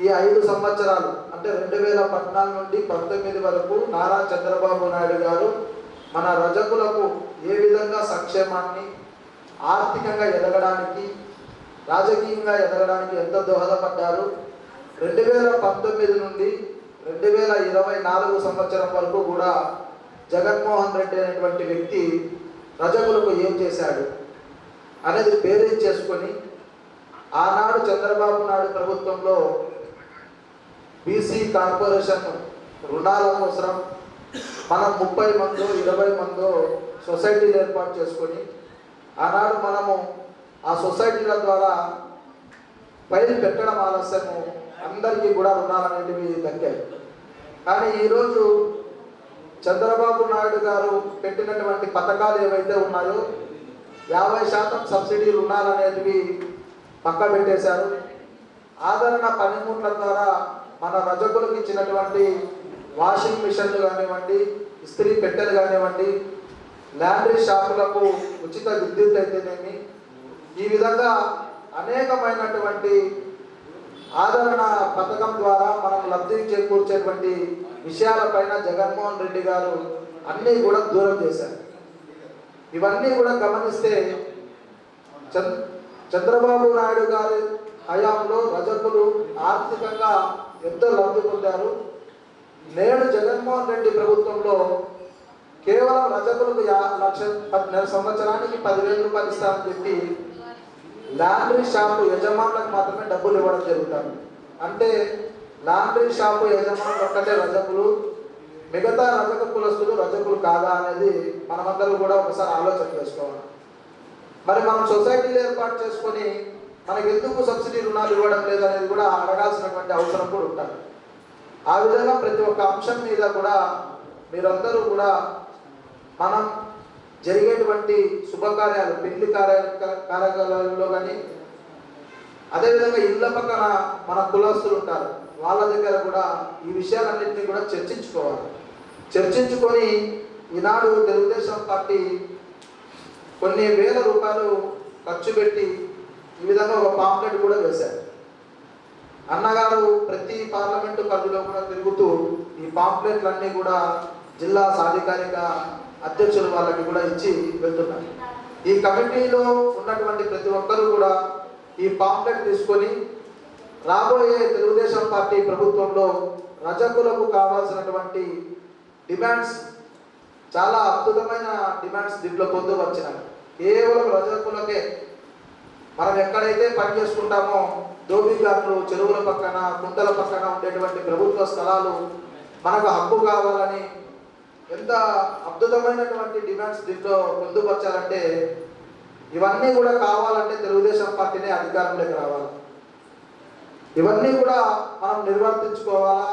ఈ ఐదు సంవత్సరాలు అంటే రెండు వేల పద్నాలుగు నుండి పంతొమ్మిది వరకు నారా చంద్రబాబు నాయుడు గారు మన రజకులకు ఏ విధంగా సంక్షేమాన్ని ఆర్థికంగా ఎదగడానికి రాజకీయంగా ఎదగడానికి ఎంత దోహదపడ్డారు? రెండు వేల పంతొమ్మిది నుండి రెండు వేల ఇరవై నాలుగు సంవత్సరం వరకు కూడా జగన్మోహన్ రెడ్డి అనేటువంటి వ్యక్తి రజకులకు ఏం చేశాడు అనేది పేరు చేసుకొని ఆనాడు చంద్రబాబు నాయుడు ప్రభుత్వంలో బీసీ కార్పొరేషన్ రుణాల కోసం మనం ముప్పై మందో ఇరవై మందో సొసైటీలు ఏర్పాటు చేసుకొని ఆనాడు మనము ఆ సొసైటీల ద్వారా ఫైల్ పెట్టడం ఆలస్యము. అందరికీ కూడా రుణాలు అనేటివి తగ్గాయి కానీ ఈరోజు చంద్రబాబు నాయుడు గారు పెట్టినటువంటి పథకాలు ఏవైతే ఉన్నాయో యాభై శాతం సబ్సిడీ రుణాలు అనేటివి పక్క పెట్టేశారు ఆదరణ పనిముట్ల ద్వారా మన రజకులకు ఇచ్చినటువంటి వాషింగ్ మిషన్లు కానివ్వండి ఇస్త్రీ పెట్టెలు కానివ్వండి ల్యాండ్రీ షాపులకు ఉచిత విద్యుత్ అయితేనేమి ఈ విధంగా అనేకమైనటువంటి ఆదరణ పథకం ద్వారా మనం లబ్ధి చేకూర్చేటువంటి విషయాలపైన జగన్మోహన్ రెడ్డి గారు అన్నీ కూడా దూరం చేశారు. ఇవన్నీ కూడా గమనిస్తే చంద్ర చంద్రబాబు నాయుడు గారి హయాంలో రజకులు ఆర్థికంగా ఎంతో లబ్ధి పొందారు. నేడు జగన్మోహన్ రెడ్డి ప్రభుత్వంలో కేవలం రజకులకు యా లక్ష నెల సంవత్సరానికి పదివేల రూపాయలు ఇస్తామని చెప్పి లాండ్రీ షాపు యజమానులకు మాత్రమే డబ్బులు ఇవ్వడం జరుగుతుంది. అంటే లాండ్రీ షాపు యజమానులు ఒక్కటే రజకులు మిగతా రజక కులస్తులు రజకులు కాదా అనేది మనమందరం కూడా ఒకసారి ఆలోచన చేసుకోవాలి. మరి మనం సొసైటీలు ఏర్పాటు చేసుకొని మనకి ఎందుకు సబ్సిడీ రుణాలు ఇవ్వడం లేదనేది కూడా అడగాల్సినటువంటి అవసరం కూడా ఉంటుంది. ఆ విధంగా ప్రతి ఒక్క అంశం మీద కూడా మీరందరూ కూడా మనం జరిగేటువంటి శుభకార్యాలు పెళ్ళి కార్య కార్యక్రమాలలో కానీ అదేవిధంగా ఇళ్ళ పక్కన మన కులస్తులు ఉంటారు వాళ్ళ దగ్గర కూడా ఈ విషయాలన్నింటినీ కూడా చర్చించుకోవాలి. చర్చించుకొని ఈనాడు తెలుగుదేశం పార్టీ కొన్ని వేల రూపాయలు ఖర్చు పెట్టి ఈ విధంగా ఒక పాంప్లెట్ కూడా వేశారు. అన్నగారు ప్రతి పార్లమెంటు పరిధిలో కూడా తిరుగుతూ ఈ పాంప్లెట్లన్నీ కూడా జిల్లా సాధికారిక అధ్యక్షుల వాళ్ళకి కూడా ఇచ్చి వెళ్తున్నారు. ఈ కమిటీలో ఉన్నటువంటి ప్రతి ఒక్కరూ కూడా ఈ పాంప్లెట్ తీసుకొని రాబోయే తెలుగుదేశం పార్టీ ప్రభుత్వంలో రజకులకు కావాల్సినటువంటి డిమాండ్స్ చాలా అద్భుతమైన డిమాండ్స్ దీంట్లో పొందుపరిచినాయి కేవలం రజకులకే మనం ఎక్కడైతే పని చేసుకుంటామో దోబీఘాట్లు చెరువుల పక్కన కుంటల పక్కన ఉండేటువంటి ప్రభుత్వ స్థలాలు మనకు హక్కు కావాలని ఎంత అద్భుతమైనటువంటి డిమాండ్స్ దీంట్లో పొందుపరచాలంటే ఇవన్నీ కూడా కావాలంటే తెలుగుదేశం పార్టీనే అధికారంలోకి రావాలి. ఇవన్నీ కూడా మనం నిర్వర్తించుకోవాలా?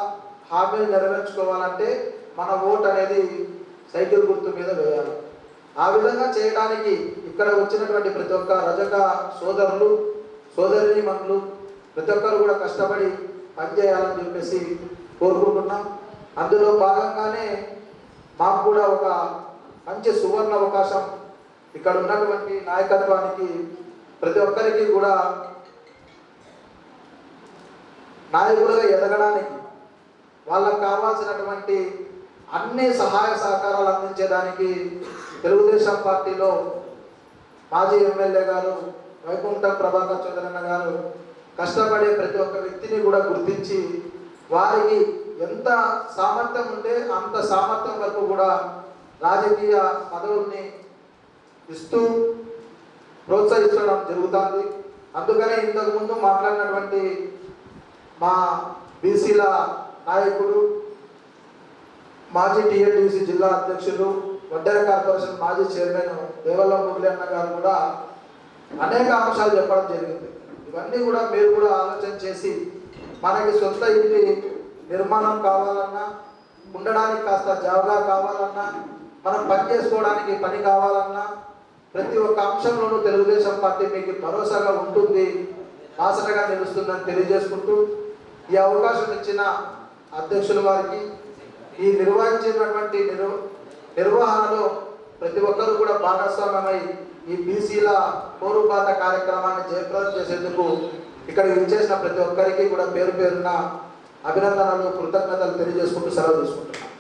హామీలు నెరవేర్చుకోవాలంటే మన ఓట్ అనేది సైకిల్ గుర్తు మీద వేయాలి. ఆ విధంగా చేయడానికి ఇక్కడ వచ్చినటువంటి ప్రతి ఒక్క రజక సోదరులు సోదరిమణులు ప్రతి ఒక్కరు కూడా కష్టపడి పనిచేయాలని చెప్పేసి కోరుకుంటున్నాం. అందులో భాగంగానే మాకు కూడా ఒక మంచి సువర్ణ అవకాశం ఇక్కడ ఉన్నటువంటి నాయకత్వానికి ప్రతి ఒక్కరికి కూడా నాయకులుగా ఎదగడానికి వాళ్ళకు కావాల్సినటువంటి అన్ని సహాయ సహకారాలు అందించేదానికి తెలుగుదేశం పార్టీలో మాజీ ఎమ్మెల్యే గారు వైకుంఠం ప్రభాకర్ చంద్రన్న గారు కష్టపడే ప్రతి ఒక్క వ్యక్తిని కూడా గుర్తించి వారికి ఎంత సామర్థ్యం ఉంటే అంత సామర్థ్యం వరకు కూడా రాజకీయ పదవుల్ని ఇస్తూ ప్రోత్సహించడం జరుగుతుంది. అందుకనే ఇంతకుముందు మాట్లాడినటువంటి మా బీసీల నాయకుడు మాజీ టీఎల్డీసీ జిల్లా అధ్యక్షులు వడ్డెర కార్పొరేషన్ మాజీ చైర్మన్ దేవల్ల మురళి అన్న గారు కూడా అనేక అంశాలు చెప్పడం జరిగింది. ఇవన్నీ కూడా మీరు కూడా ఆలోచన చేసి మనకి సొంత ఇంటి నిర్మాణం కావాలన్నా ఉండడానికి కాస్త జాగా కావాలన్నా మనం పని చేసుకోవడానికి పని కావాలన్నా ప్రతి ఒక్క అంశంలోనూ తెలుగుదేశం పార్టీ మీకు భరోసాగా ఉంటుంది ఆసనగా నిలుస్తుందని తెలియజేసుకుంటూ ఈ అవకాశం ఇచ్చిన అధ్యక్షుల వారికి ఈ నిర్వహించినటువంటి నిర్వ నిర్వహణలో ప్రతి ఒక్కరు కూడా భాగస్వామ్యమై ఈ బీసీల పోరుబాట కార్యక్రమాన్ని జయప్రదం చేసేందుకు ఇక్కడ విచ్చేసిన ప్రతి ఒక్కరికి కూడా పేరు పేరున అభినందనలు కృతజ్ఞతలు తెలియజేసుకుంటూ సెలవు తీసుకుంటున్నాను.